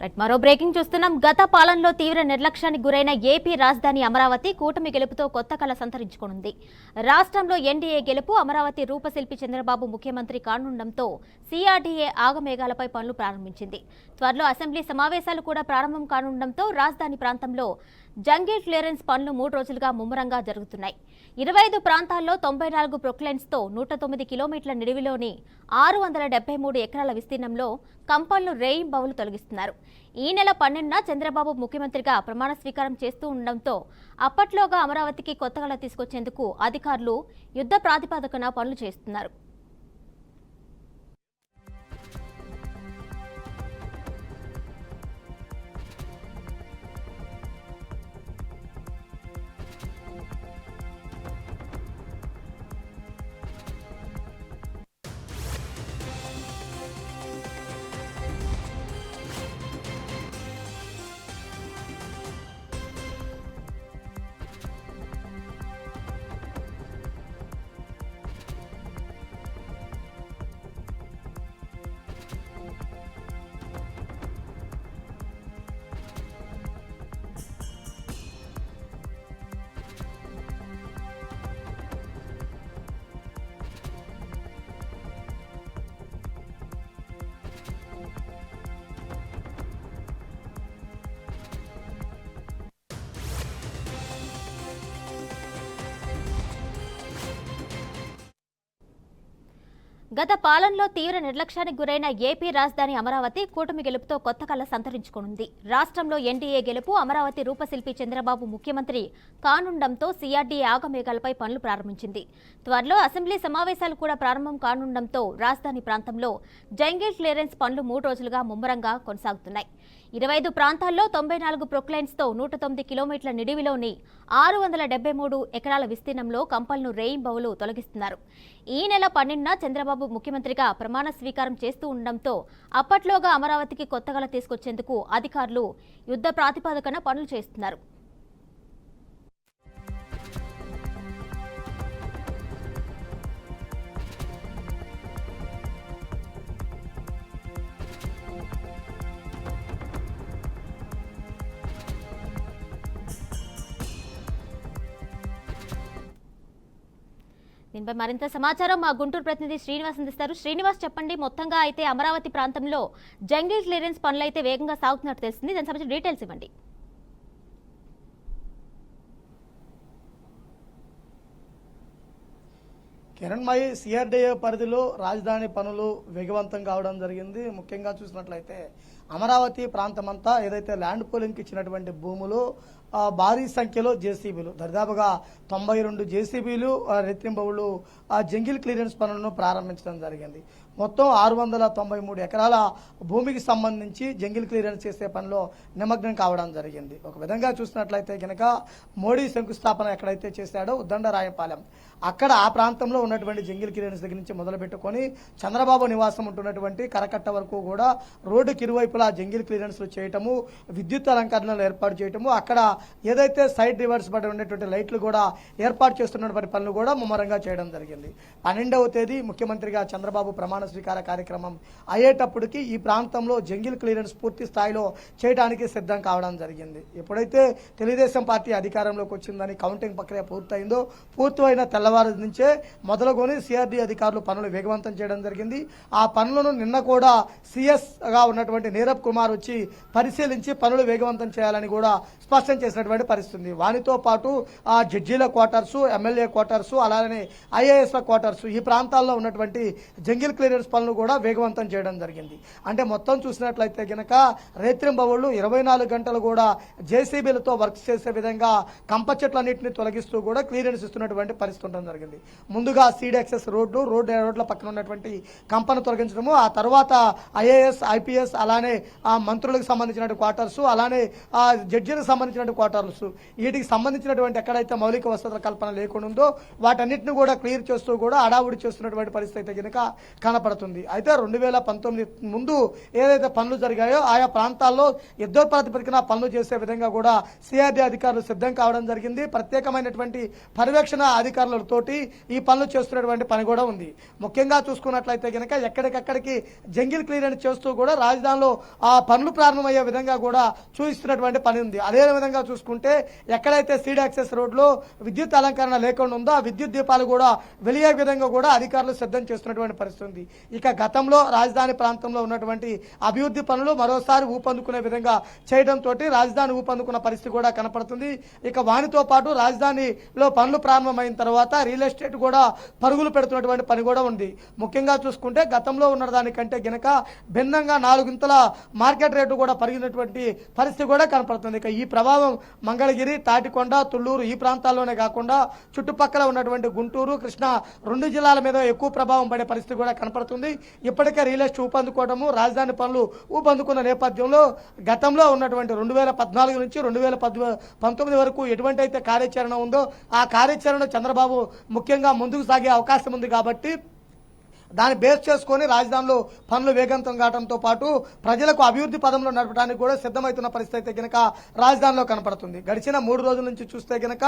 Right మరో breaking చూస్తున్నాం. గత పాలనలో తీవ్ర నిర్లక్ష్యానికి గురైన ఏపీ రాజధాని అమరావతి కూటమి గెలుపుతో కొత్త కళ సంతరించుకోనుంది. రాష్ట్రంలో ఎన్డీఏ గెలుపు అమరావతి రూపశిల్పి చంద్రబాబు ముఖ్యమంత్రి కానుండంతో సిఆర్డీఏ ఆగమేఘాలపై పనులు ప్రారంభించింది. త్వరలో అసెంబ్లీ సమావేశాలు కూడా ప్రారంభం కానుండడంతో రాజధాని ప్రాంతంలో జంగిల్ క్లియరెన్స్ పనులు మూడు రోజులుగా ముమ్మరంగా జరుగుతున్నాయి. ఇరవై ఐదు ప్రాంతాల్లో తొంభై నాలుగు ప్రొక్లైన్స్తో నూట తొమ్మిది కిలోమీటర్ల నిడివిలోని ఆరు వందల డెబ్బై మూడు ఎకరాల విస్తీర్ణంలో కంపన్లు రేయింబవులు తొలగిస్తున్నారు. ఈ నెల పన్నెండున చంద్రబాబు ముఖ్యమంత్రిగా ప్రమాణ స్వీకారం చేస్తూ ఉండడంతో అప్పట్లోగా అమరావతికి కొత్తగా తీసుకొచ్చేందుకు అధికారులు యుద్ధ ప్రాతిపదికన పనులు చేస్తున్నారు. గత పాలనలో తీవ్ర నిర్లక్ష్యానికి గురైన ఏపీ రాజధాని అమరావతి కూటమి గెలుపుతో కొత్త కళ సంతరించుకోనుంది. రాష్ట్రంలో ఎన్డీఏ గెలుపు అమరావతి రూపశిల్పి చంద్రబాబు ముఖ్యమంత్రి కానుండంతో సీఆర్డీఏ ఆగమేఘాలపై పనులు ప్రారంభించింది. త్వరలో అసెంబ్లీ సమావేశాలు కూడా ప్రారంభం కానుండడంతో రాజధాని ప్రాంతంలో జంగిల్ క్లియరెన్స్ పనులు మూడు రోజులుగా ముమ్మరంగా కొనసాగుతున్నాయి. ఇరవై ఐదు ప్రాంతాల్లో తొంభై నాలుగు ప్రొక్లైన్స్తో నూట తొమ్మిది కిలోమీటర్ల నిడివిలోని ఆరు వందల డెబ్బై మూడు ఎకరాల విస్తీర్ణంలో కంపలను రేయింబవులు తొలగిస్తున్నారు. ఈ నెల పన్నెండున చంద్రబాబు ముఖ్యమంత్రిగా ప్రమాణ స్వీకారం చేస్తూ ఉండడంతో అప్పట్లోగా అమరావతికి కొత్తగల తీసుకొచ్చేందుకు అధికారులు యుద్ధ ప్రాతిపదికన పనులు చేస్తున్నారు. దీనిపై మరింత సమాచారం మా గుంటూరు ప్రతినిధి శ్రీనివాస్ అందిస్తారు. శ్రీనివాస్ చెప్పండి మొత్తంగా అయితే అమరావతి ప్రాంతంలో జంగిల్ క్లియరెన్స్ పనులు అయితే వేగంగా సాగుతున్నట్టు తెలిసింది దానికి సంబంధించిన డీటెయిల్స్ ఇవ్వండి. కిరణ్మయి సిఆర్డీఏ పరిధిలో రాజధాని పనులు వేగవంతం కావడం జరిగింది. ముఖ్యంగా చూసినట్లయితే అమరావతి ప్రాంతమంతా ఏదైతే ల్యాండ్ పూలింగ్కి ఇచ్చినటువంటి భూములు భారీ సంఖ్యలో జేసీబీలు దరిదాపుగా తొంభై రెండు జేసీబీలు రెత్తింబవులు జంగిల్ క్లియరెన్స్ పనులను ప్రారంభించడం జరిగింది. మొత్తం ఆరు వందల తొంభై మూడు ఎకరాల భూమికి సంబంధించి జంగిల్ క్లియరెన్స్ చేసే పనిలో నిమగ్నం కావడం జరిగింది. ఒక విధంగా చూసినట్లయితే కనుక మోడీ శంకుస్థాపన ఎక్కడైతే చేశాడో ఉద్దండరాయపాలెం. అక్కడ ఆ ప్రాంతంలో ఉన్నటువంటి జంగిల్ క్లియరెన్స్ దగ్గర నుంచి మొదలు పెట్టుకొని చంద్రబాబు నివాసం ఉంటున్నటువంటి కరకట్ట వరకు కూడా రోడ్డుకి ఇరువైపులా జంగిల్ క్లియరెన్స్లు చేయటము విద్యుత్ అలంకరణలు ఏర్పాటు చేయటము అక్కడ ఏదైతే సైడ్ రివర్స్ పడి ఉండేటువంటి లైట్లు కూడా ఏర్పాటు చేస్తున్నటువంటి పనులు కూడా ముమ్మరంగా చేయడం జరిగింది. పన్నెండవ తేదీ ముఖ్యమంత్రిగా చంద్రబాబు ప్రమాణ స్వీకార కార్యక్రమం అయ్యేటప్పటికి ఈ ప్రాంతంలో జంగిల్ క్లియరెన్స్ పూర్తి స్థాయిలో చేయడానికి సిద్ధం కావడం జరిగింది. ఎప్పుడైతే తెలుగుదేశం పార్టీ అధికారంలోకి వచ్చిందని కౌంటింగ్ ప్రక్రియ పూర్తయిందో పూర్తయిన తెల్లవారు నుంచే మొదలుకొని సిఆర్డీ అధికారులు పనులు వేగవంతం చేయడం జరిగింది. ఆ పనులను నిన్న కూడా సిఎస్గా ఉన్నటువంటి నీరబ్ కుమార్ వచ్చి పరిశీలించి పనులు వేగవంతం చేయాలని కూడా స్పష్టం చేసినటువంటి పరిస్థితి వానితో పాటు ఆ జడ్జీల క్వార్టర్స్ ఎమ్మెల్యే క్వార్టర్స్ అలానే ఐఏఎస్ల క్వార్టర్స్ ఈ ప్రాంతాల్లో ఉన్నటువంటి జంగిల్ క్లియరెన్స్ పనులు కూడా వేగవంతం చేయడం జరిగింది. అంటే మొత్తం చూసినట్లయితే గనక రేత్రింబవుళ్ళు ఇరవై నాలుగు గంటలు కూడా జేసీబీలతో వర్క్ చేసే విధంగా కంప చెట్లన్నింటినీ తొలగిస్తూ కూడా క్లియరెన్స్ ఇస్తున్నటువంటి పరిస్థితి ఉండడం జరిగింది. ముందుగా సీడ్ యాక్సెస్ రోడ్డు రోడ్ రోడ్ల పక్కన ఉన్నటువంటి కంపను తొలగించడము ఆ తర్వాత ఐఏఎస్ ఐపీఎస్ అలానే ఆ మంత్రులకు సంబంధించిన క్వార్టర్స్ అలానే ఆ జడ్జీలకు సంబంధించిన క్వార్టర్స్. వీటికి సంబంధించినటువంటి ఎక్కడైతే మౌలిక వసతుల కల్పన లేకుండా ఉందో వాటన్నిటిని కూడా క్లియర్ చేస్తూ కూడా అడావుడి చేస్తున్నటువంటి పరిస్థితి అయితే కనుక కనపడుతుంది. అయితే రెండు వేల పంతొమ్మిది ముందు ఏదైతే పనులు జరిగాయో ఆయా ప్రాంతాల్లో యుద్ధ ప్రాతిపదికన పనులు చేసే విధంగా కూడా సిఆర్డీ అధికారులు సిద్ధం కావడం జరిగింది. ప్రత్యేకమైనటువంటి పర్యవేక్షణ అధికారులు తోటి ఈ పనులు చేస్తున్నటువంటి పని కూడా ఉంది. ముఖ్యంగా చూసుకున్నట్లయితే కనుక ఎక్కడికక్కడికి జంగిల్ క్లియరెన్స్ చేస్తూ కూడా రాజధానిలో ఆ పనులు ప్రారంభమయ్యే విధంగా కూడా చూపిస్తున్నటువంటి పని ఉంది. అదే విధంగా చూసుకుంటే ఎక్కడైతే సీడ్ యాక్సెస్ రోడ్లో విద్యుత్ అలంకరణ లేకుండా ఉందో ఆ విద్యుత్ దీపాలు కూడా వెలిగే విధంగా కూడా అధికారులు సిద్ధం చేస్తున్నటువంటి పరిస్థితి ఉంది. ఇక గతంలో రాజధాని ప్రాంతంలో ఉన్నటువంటి అభివృద్ధి పనులు మరోసారి ఊపందుకునే విధంగా చేయడంతో రాజధాని ఊపందుకున్న పరిస్థితి కూడా కనపడుతుంది. ఇక వానితో పాటు రాజధానిలో పనులు ప్రారంభమైన తర్వాత రియల్ ఎస్టేట్ కూడా పరుగులు పెడుతున్నటువంటి పని కూడా ఉంది. ముఖ్యంగా చూసుకుంటే గతంలో ఉన్న దానికంటే గనక భిన్నంగా నాలుగింతల మార్కెట్ రేటు కూడా పరిగినటువంటి పరిస్థితి కూడా కనపడుతుంది. ఇక ఈ ప్రభావం మంగళగిరి తాటికొండ తుళ్ళూరు ఈ ప్రాంతాల్లోనే కాకుండా చుట్టుపక్కల ఉన్నటువంటి గుంటూరు కృష్ణా రెండు జిల్లాల మీద ఎక్కువ ప్రభావం పడే పరిస్థితి కూడా కనపడుతుంది. ఇప్పటికే రియల్ ఎస్టేట్ ఊపందుకోవడము రాజధాని పనులు ఊపందుకున్న నేపథ్యంలో గతంలో ఉన్నటువంటి రెండు వేల పద్నాలుగు నుంచి రెండు వేల పంతొమ్మిది వరకు ఎటువంటి అయితే కార్యాచరణ ఉందో ఆ కార్యాచరణ చంద్రబాబు ముఖ్యంగా ముందుకు సాగే అవకాశం ఉంది కాబట్టి దాన్ని బేస్ చేసుకొని రాజధానిలో పనులు వేగంతం కావడంతో పాటు ప్రజలకు అభివృద్ధి పదంలో నడపడానికి కూడా సిద్ధమవుతున్న పరిస్థితి అయితే కనుక రాజధానిలో కనపడుతుంది. గడిచిన మూడు రోజుల నుంచి చూస్తే కనుక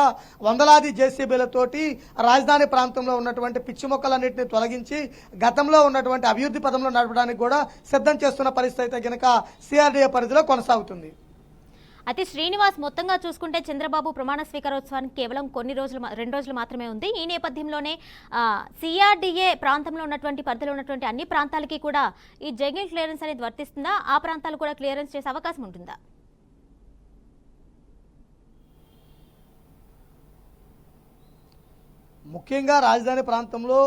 వందలాది జేసీబీలతోటి రాజధాని ప్రాంతంలో ఉన్నటువంటి పిచ్చి మొక్కలన్నింటినీ తొలగించి గతంలో ఉన్నటువంటి అభివృద్ధి పదంలో నడపడానికి కూడా సిద్ధం చేస్తున్న పరిస్థితి అయితే కనుక సిఆర్డీఏ పరిధిలో కొనసాగుతుంది. అయితే శ్రీనివాస్ మొత్తంగా చూసుకుంటే చంద్రబాబు ప్రమాణ స్వీకారోత్సవానికి కేవలం కొన్ని రోజులు రెండు రోజులు మాత్రమే ఉంది. ఈ నేపథ్యంలోనే సిఆర్డీఏ ప్రాంతంలో ఉన్నటువంటి పరిధిలో ఉన్నటువంటి అన్ని ప్రాంతాలకి కూడా ఈ జంగిల్ క్లియరెన్స్ అనేది వర్తిస్తుందా? ఆ ప్రాంతాలు కూడా క్లియరెన్స్ చేసే అవకాశం ఉంటుందా? ముఖ్యంగా రాజధాని ప్రాంతంలో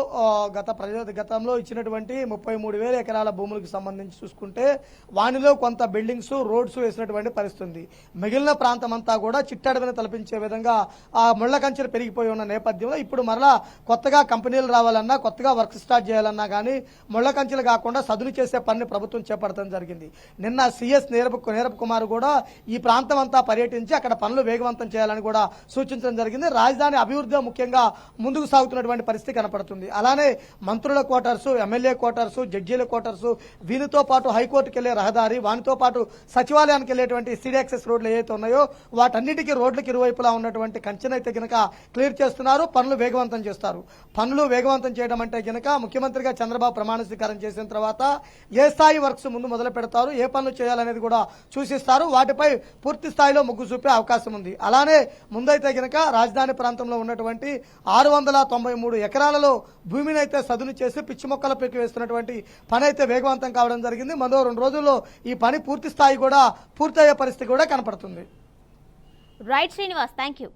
గత ప్రజ గతంలో ఇచ్చినటువంటి ముప్పై మూడు వేల ఎకరాల భూములకు సంబంధించి చూసుకుంటే వానిలో కొంత బిల్డింగ్స్ రోడ్స్ వేసినటువంటి పరిస్థితుంది మిగిలిన ప్రాంతం అంతా కూడా చిట్టడవిని తలపించే విధంగా ఆ ముళ్ళ కంచెలు పెరిగిపోయి ఉన్న నేపథ్యంలో ఇప్పుడు మరలా కొత్తగా కంపెనీలు రావాలన్నా కొత్తగా వర్క్ స్టార్ట్ చేయాలన్నా కానీ ముళ్ళ కంచెలు కాకుండా సదును చేసే పనిని ప్రభుత్వం చేపడటం జరిగింది. నిన్న సిఎస్ నీరబ్ నీరబ్ కుమార్ కూడా ఈ ప్రాంతం అంతా పర్యటించి అక్కడ పనులు వేగవంతం చేయాలని కూడా సూచించడం జరిగింది. రాజధాని అభివృద్ధి ముఖ్యంగా ముందు ముందుకు సాగుతున్నటువంటి పరిస్థితి కనపడుతుంది. అలానే మంత్రుల క్వార్టర్స్ ఎమ్మెల్యే క్వార్టర్స్ జడ్జీల క్వార్టర్స్ వీరితో పాటు హైకోర్టుకు వెళ్ళే రహదారి వానితో పాటు సచివాలయానికి వెళ్ళేటువంటి సిడి యాక్సెస్ రోడ్లు ఏవైతే ఉన్నాయో వాటన్నిటికీ రోడ్లకు ఇరువైపులా ఉన్నటువంటి కంచెనైతే గనక క్లియర్ చేస్తున్నారు. పనులు వేగవంతం చేస్తారు. పనులు వేగవంతం చేయడం అంటే గనక ముఖ్యమంత్రిగా చంద్రబాబు ప్రమాణ స్వీకారం చేసిన తర్వాత ఏ స్థాయి వర్క్స్ ముందు మొదలు పెడతారు ఏ పనులు చేయాలనేది కూడా సూచిస్తారు వాటిపై పూర్తి స్థాయిలో మొగ్గు చూపే అవకాశం ఉంది. అలానే ముందైతే గనక రాజధాని ప్రాంతంలో ఉన్నటువంటి ఆరు వందల తొంభై మూడు ఎకరాలలో భూమిని అయితే సదును చేసి పిచ్చి మొక్కల పెక్కి వేస్తున్నటువంటి పని అయితే వేగవంతం కావడం జరిగింది. మరో రెండు రోజుల్లో ఈ పని పూర్తి స్థాయి కూడా పూర్తయ్యే పరిస్థితి కూడా కనపడుతుంది. Right Srinivas thank you